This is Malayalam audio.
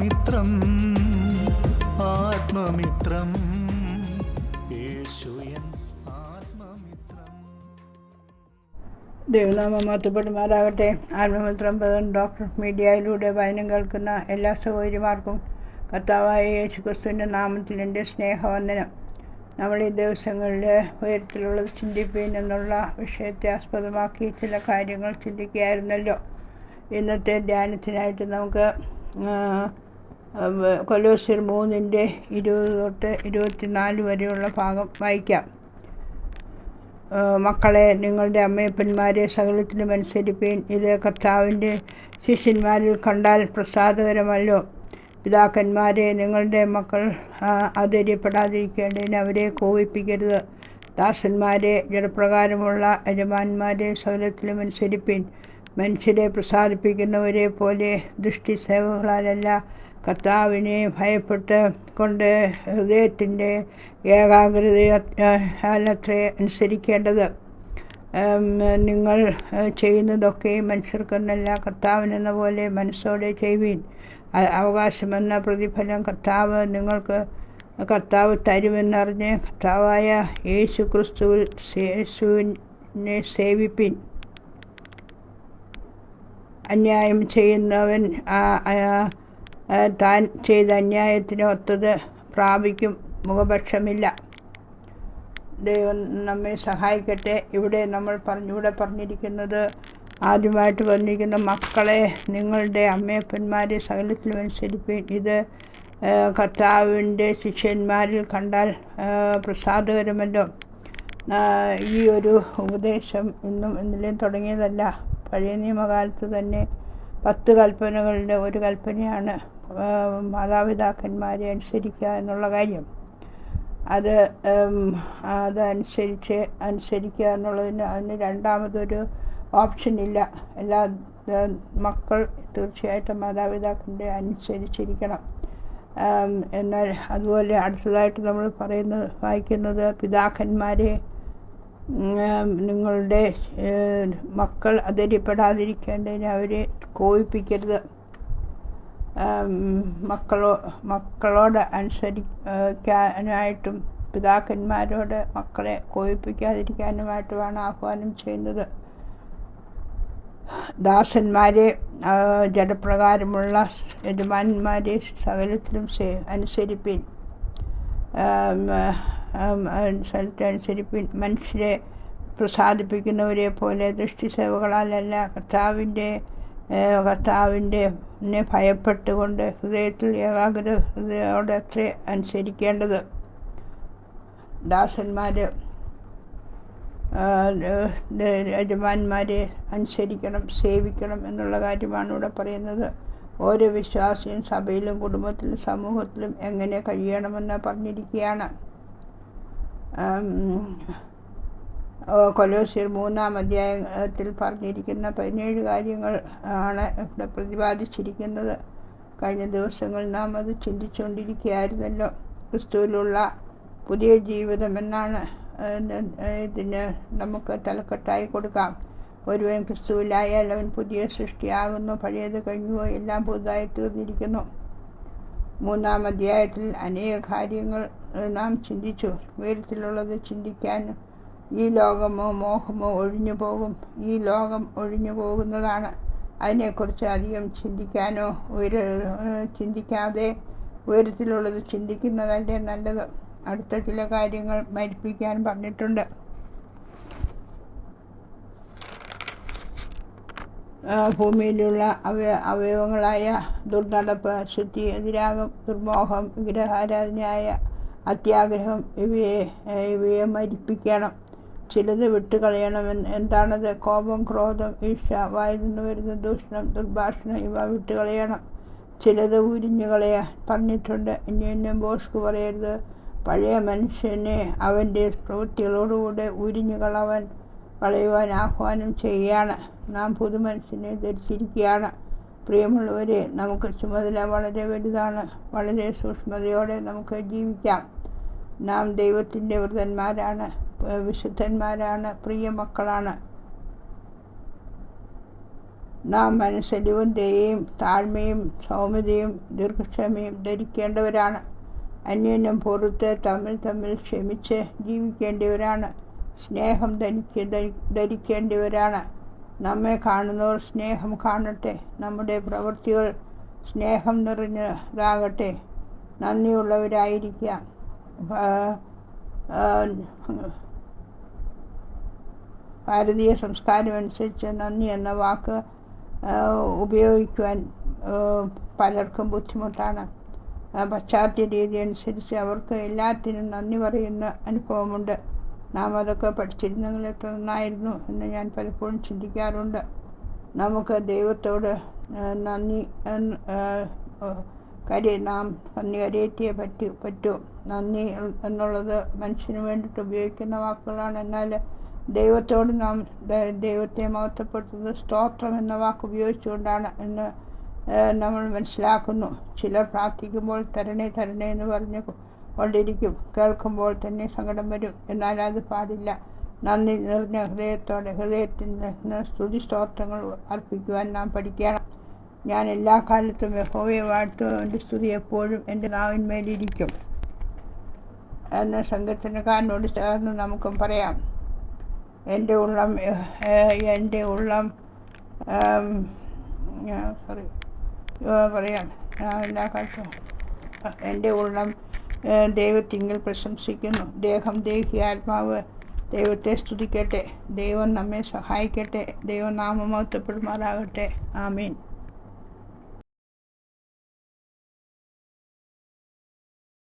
ആത്മമിത്രം ആത്മമിത്രം. യേശുയൻ ആത്മമിത്രം. ആത്മമിത്രം പ്രധാൻ ഡോക്ടർ മീഡിയയിലൂടെ വചനം കേൾക്കുന്ന എല്ലാ സഹോദരിമാർക്കും കർത്താവായ യേശു ക്രിസ്തുവിന്റെ നാമത്തിൽ എന്റെ സ്നേഹവന്ദനം. നമ്മൾ ഈ ദിവസങ്ങളിൽ ഉയരത്തിലുള്ളത് ചിന്തിപ്പീൻ എന്നുള്ള വിഷയത്തെ ആസ്പദമാക്കി ചില കാര്യങ്ങൾ ചിന്തിക്കുകയായിരുന്നല്ലോ. ഇന്നത്തെ ധ്യാനത്തിനായിട്ട് നമുക്ക് കൊലോസിയർ മൂന്നിന്റെ ഇരുപത് തൊട്ട് ഇരുപത്തിനാല് വരെയുള്ള ഭാഗം വായിക്കാം. മക്കളെ നിങ്ങളുടെ അമ്മയപ്പന്മാരെ സകലത്തിനും അനുസരിപ്പീൻ. ഇത് കർത്താവിന്റെ ശിഷ്യന്മാരിൽ കണ്ടാൽ പ്രസാദകരമല്ലോ. പിതാക്കന്മാരെ നിങ്ങളുടെ മക്കൾ ആദര്യപ്പെടാതിരിക്കേണ്ടതിന് അവരെ കോപിപ്പിക്കരുത്. ദാസന്മാരെ ജലപ്രകാരമുള്ള യജമാന്മാരെ സകലത്തിലും അനുസരിപ്പീൻ. മനുഷ്യരെ പ്രസാദിപ്പിക്കുന്നവരെ പോലെ ദൃഷ്ടി സേവകളാലല്ല കർത്താവിനെ ഭയപ്പെട്ട് കൊണ്ട് ഹൃദയത്തിന്റെ ഏകാഗ്രതയാലത്രേ അനുസരിക്കേണ്ടത്. നിങ്ങൾ ചെയ്യുന്നതൊക്കെ മനുഷ്യർക്കെന്നല്ല കർത്താവിനെന്ന പോലെ മനസ്സോടെ ചെയ്യുവീൻ. അവകാശമെന്ന പ്രതിഫലം കർത്താവ് നിങ്ങൾക്ക് കർത്താവ് തരുമെന്നറിഞ്ഞ് കർത്താവായ യേശു ക്രിസ്തുവിൽ യേശുവിനെ സേവിപ്പിൻ. അന്യായം ചെയ്യുന്നവൻ ആ താൻ ചെയ്ത അന്യായത്തിന് ഒത്തത് പ്രാപിക്കും മുഖപക്ഷമില്ല. ദൈവം നമ്മെ സഹായിക്കട്ടെ. ഇവിടെ നമ്മൾ പറഞ്ഞു ഇവിടെ പറഞ്ഞിരിക്കുന്നത് ആദ്യമായിട്ട് പറഞ്ഞിരിക്കുന്ന മക്കളെ നിങ്ങളുടെ അമ്മയപ്പന്മാരെ സകലത്തിലും അനുസരിപ്പിൻ ഇത് കർത്താവിന്റെ ശിഷ്യന്മാരിൽ കണ്ടാൽ പ്രസാദകരമല്ലോ. ഈ ഒരു ഉപദേശം ഇന്നും ഇന്നലെയും തുടങ്ങിയതല്ല. പഴയ നിയമകാലത്ത് തന്നെ പത്ത് കൽപ്പനകളുടെ ഒരു കൽപ്പനയാണ്. മാതാപിതാക്കന്മാരെ അനുസരിക്കുക എന്നുള്ള കാര്യം. അത് അതനുസരിച്ച് അനുസരിക്കുക എന്നുള്ളതിന് അതിന് രണ്ടാമതൊരു ഓപ്ഷൻ ഇല്ല. എല്ലാ മക്കൾ തീർച്ചയായിട്ടും മാതാപിതാക്കളുടെ അനുസരിച്ചിരിക്കണം. എന്നാൽ അതുപോലെ അടുത്തതായിട്ട് നമ്മൾ പറയുന്നത് വായിക്കുന്നത് പിതാക്കന്മാരെ നിങ്ങളുടെ മക്കൾ അതിരിപ്പെടാതിരിക്കേണ്ടതിന് അവരെ കോപിപ്പിക്കരുത്. ഉം, മക്കളോ മക്കളോട് അനുസരിക്കാനായിട്ടും പിതാക്കന്മാരോട് മക്കളെ കോപിപ്പിക്കാതിരിക്കാനുമായിട്ടുമാണ് ആഹ്വാനം ചെയ്യുന്നത്. ദാസന്മാരെ ജഡപ്രകാരമുള്ള യജമാനന്മാരെ സകലത്തിലും അനുസരിപ്പിൻ. അനുസരിപ്പിൻ. മനുഷ്യരെ പ്രസാദിപ്പിക്കുന്നവരെ പോലെ ദൃഷ്ടിസേവകളാലല്ല കർത്താവിന്റെ ഏഹ്, കർത്താവിന്റെ നെ ഭയപ്പെട്ടുകൊണ്ട് ഹൃദയത്തിൽ ഏകാഗ്രതയോടെ അത്ര അനുസരിക്കേണ്ടത്. ദാസന്മാർ യജമാന്മാരെ അനുസരിക്കണം സേവിക്കണം എന്നുള്ള കാര്യമാണ് ഇവിടെ പറയുന്നത്. ഓരോ വിശ്വാസിയും സഭയിലും കുടുംബത്തിലും സമൂഹത്തിലും എങ്ങനെ കഴിയണമെന്ന് പറഞ്ഞിരിക്കുകയാണ്. കൊലോസ്യർ മൂന്നാം അധ്യായത്തിൽ പറഞ്ഞിരിക്കുന്ന പതിനേഴ് കാര്യങ്ങൾ ആണ് ഇവിടെ പ്രതിപാദിച്ചിരിക്കുന്നത്. കഴിഞ്ഞ ദിവസങ്ങൾ നാം അത് ചിന്തിച്ചുകൊണ്ടിരിക്കുകയായിരുന്നല്ലോ. ക്രിസ്തുവിലുള്ള പുതിയ ജീവിതം എന്നാണ്. ഇതിന് നമുക്ക് തലക്കെട്ടായി കൊടുക്കാം. ഒരുവൻ ക്രിസ്തുവിലായാൽ അവൻ പുതിയ സൃഷ്ടിയാകുന്നു പഴയത് കഴിഞ്ഞുവോ എല്ലാം പുതുതായി തീർന്നിരിക്കുന്നു. മൂന്നാം അധ്യായത്തിൽ അനേക കാര്യങ്ങൾ നാം ചിന്തിച്ചു. ഉയരത്തിലുള്ളത് ചിന്തിക്കാൻ ഈ ലോകമോ മോഹമോ ഒഴിഞ്ഞു പോകും. ഈ ലോകം ഒഴിഞ്ഞു പോകുന്നതാണ്. അതിനെക്കുറിച്ച് അധികം ചിന്തിക്കാനോ ഏഹ്, ചിന്തിക്കാതെ ഉയരത്തിലുള്ളത് ചിന്തിക്കുന്നതല്ലേ നല്ലത്. അടുത്ത ചില കാര്യങ്ങൾ മരിപ്പിക്കാൻ പറഞ്ഞിട്ടുണ്ട്. ഭൂമിയിലുള്ള അവയ അവയവങ്ങളായ ദുർനടപ്പ് ശുദ്ധി എതിരാഗം ദുർമോഹം വിഗ്രഹാരാധനയായ അത്യാഗ്രഹം ഇവയെ ഇവയെ മരിപ്പിക്കണം. ചിലത് വിട്ടുകളയണമെന്ന് എന്താണത്? കോപം ക്രോധം ഈർഷ വായിൽ നിന്ന് വരുന്ന ദൂഷണം ദുർഭാഷണം ഇവ വിട്ടുകളയണം ചിലത് ഉരിഞ്ഞു കളയാൻ പറഞ്ഞിട്ടുണ്ട്. ഇനി എന്നും ബോസ്ക്ക് പറയരുത്. പഴയ മനുഷ്യനെ അവന്റെ പ്രവൃത്തികളോടുകൂടെ ഉരിഞ്ഞു കളവൻ കളയുവാൻ ആഹ്വാനം ചെയ്യുകയാണ്. നാം പുതുമനുഷ്യനെ ധരിച്ചിരിക്കുകയാണ്. പ്രിയമുള്ളവരെ നമുക്ക് ചുമതല വളരെ വലുതാണ്. വളരെ സൂക്ഷ്മതയോടെ നമുക്ക് ജീവിക്കാം. നാം ദൈവത്തിന്റെ വൃതന്മാരാണ്. വിശുദ്ധന്മാരാണ് പ്രിയ മക്കളാണ്. നാം മനസ്സലിവും ദയയും താഴ്മയും സൗമ്യതയും ദീർഘക്ഷമയും ധരിക്കേണ്ടവരാണ്. അന്യോന്യം പുറത്ത് തമ്മിൽ തമ്മിൽ ക്ഷമിച്ച് ജീവിക്കേണ്ടവരാണ്. സ്നേഹം ധരിക്ക ധരിക്കേണ്ടവരാണ്. നമ്മെ കാണുന്നവർ സ്നേഹം കാണട്ടെ. നമ്മുടെ പ്രവൃത്തികൾ സ്നേഹം നിറഞ്ഞതാകട്ടെ. നന്ദിയുള്ളവരായിരിക്കാം. ഭാരതീയ സംസ്കാരം അനുസരിച്ച് നന്ദി എന്ന വാക്ക് ഉപയോഗിക്കുവാൻ പലർക്കും ബുദ്ധിമുട്ടാണ്. പശ്ചാത്യ രീതി അനുസരിച്ച് അവർക്ക് എല്ലാത്തിനും നന്ദി പറയുന്ന അനുഭവമുണ്ട്. നാം അതൊക്കെ പഠിച്ചിരുന്നെങ്കിൽ എത്ര നന്നായിരുന്നു എന്ന് ഞാൻ പലപ്പോഴും ചിന്തിക്കാറുണ്ട്. നമുക്ക് ദൈവത്തോട് നന്ദി കരി നാം നന്ദി കരയറ്റിയേ പറ്റൂ പറ്റൂ. നന്ദി എന്നുള്ളത് മനുഷ്യന് വേണ്ടിയിട്ട് ഉപയോഗിക്കുന്ന വാക്കുകളാണ്. എന്നാൽ ദൈവത്തോട് നാം ദൈവത്തെ മഹത്വപ്പെടുത്തുന്നത് സ്തോത്രം എന്ന വാക്ക് ഉപയോഗിച്ചുകൊണ്ടാണ് എന്ന് നമ്മൾ മനസ്സിലാക്കുന്നു. ചിലർ പ്രാർത്ഥിക്കുമ്പോൾ തരണേ തരണേ എന്ന് പറഞ്ഞ് കൊണ്ടിരിക്കും. കേൾക്കുമ്പോൾ തന്നെ സങ്കടം വരും. എന്നാൽ അത് പാടില്ല. നന്ദി നിറഞ്ഞ ഹൃദയത്തോടെ ഹൃദയത്തിൽ നിന്ന് സ്തുതി സ്തോത്രങ്ങൾ അർപ്പിക്കുവാൻ നാം പഠിക്കണം. ഞാൻ എല്ലാ കാലത്തും യഹോവയെ വാഴ്ത്തും എന്റെ സ്തുതി എപ്പോഴും എന്റെ നാവിന്മേലിരിക്കും. എന്ന സങ്കീർത്തനക്കാരനോട് ചേർന്ന് നമുക്കും പറയാം. എന്റെ ഉള്ളം എന്റെ ഉള്ളം സോറി പറയാം. എല്ലാ കാലത്തും എന്റെ ഉള്ളം ദൈവത്തിങ്കിൽ പ്രശംസിക്കുന്നു. ദേഹം ദേഹി ആത്മാവ് ദൈവത്തെ സ്തുതിക്കട്ടെ. ദൈവം നമ്മെ സഹായിക്കട്ടെ. ദൈവം നാമമഹത്വപ്പെടുമാറാകട്ടെ ആമീൻ.